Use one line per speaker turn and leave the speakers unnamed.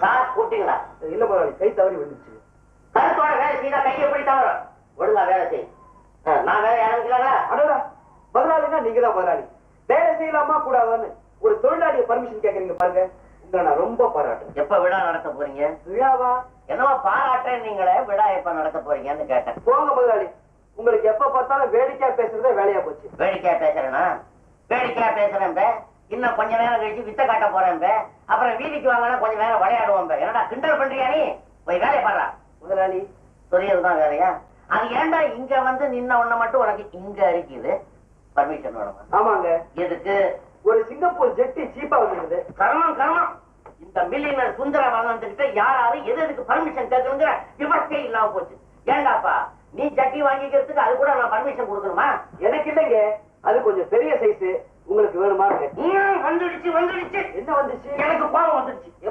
Sir கூப்பிட்டீங்களா
இல்ல முதலாளி கை தவறி விழுந்துச்சு
கருத்தோட வேலை செய்தா கை எப்படி தவறும்? ஒழுங்கா வேலை செய். நான் வேலை ஆரம்பிக்கலாங்களா
அடடா முதலாளினா நீங்க தான் முதலாளி. வேலை செய்யலாமா கூடாதான்னு ஒரு தொழிலாளிய பர்மிஷன் கேக்குறீங்க பாருங்க. உங்களை நான் ரொம்ப பாராட்டுறேன்.
எப்ப விழா நடத்த போறீங்க?
விழாவா?
என்னவோ பாராட்டுறேன் நீங்களே விழா எப்ப நடத்த போறீங்கன்னு கேட்டேன்.
போங்க முதலாளி. உங்களுக்கு எப்ப பார்த்தாலும் வேடிக்கையா பேசுறதே வேலையா போச்சு.
வேடிக்கையா பேசுறேனா? வேடிக்கையா பேசுறேன் பே. இன்னும் கொஞ்ச நேரம் கழிச்சு வித்த காட்ட போறேன் பே. அப்புறம் வீதிக்கு வாங்கினா கொஞ்ச நேரம் விளையாடுவோம் பே. என்னடா கிண்டல் பண்றியா நீ? போய் வேலையை பாடுறா
முதலாளி
சொரியதுதான் வேலையா? அது ஏன்டா இங்க வந்து நின்ன உடனே மட்டும் உனக்கு இங்க அரிக்குது பர்மிஷன் வேணுமா
ஆமாங்க.
எதுக்கு?
ஒரு சிங்கப்பூர் ஜெட்டி சீப்பா வந்துருக்குது.
கர்மம் கர்மம் இந்த மில்லியனர் சுந்தர வளர்ந்துகிட்ட யாராவது எது எதுக்கு பர்மிஷன் கேட்கணுங்கிற விவசாயம் இல்லாம போச்சு. ஏண்டாப்பா நீ ஜட்டி வாங்கிக்கிறதுக்கு அது கூட நான் பர்மிஷன் கொடுக்கணுமா?
எனக்கு இல்லைங்க. அது கொஞ்சம் பெரிய சைஸ் உங்களுக்கு வேணுமா?
வந்துடுச்சு வந்துடுச்சு?
என்ன வந்துச்சு?
எனக்கு கோபம் வந்துடுச்சு.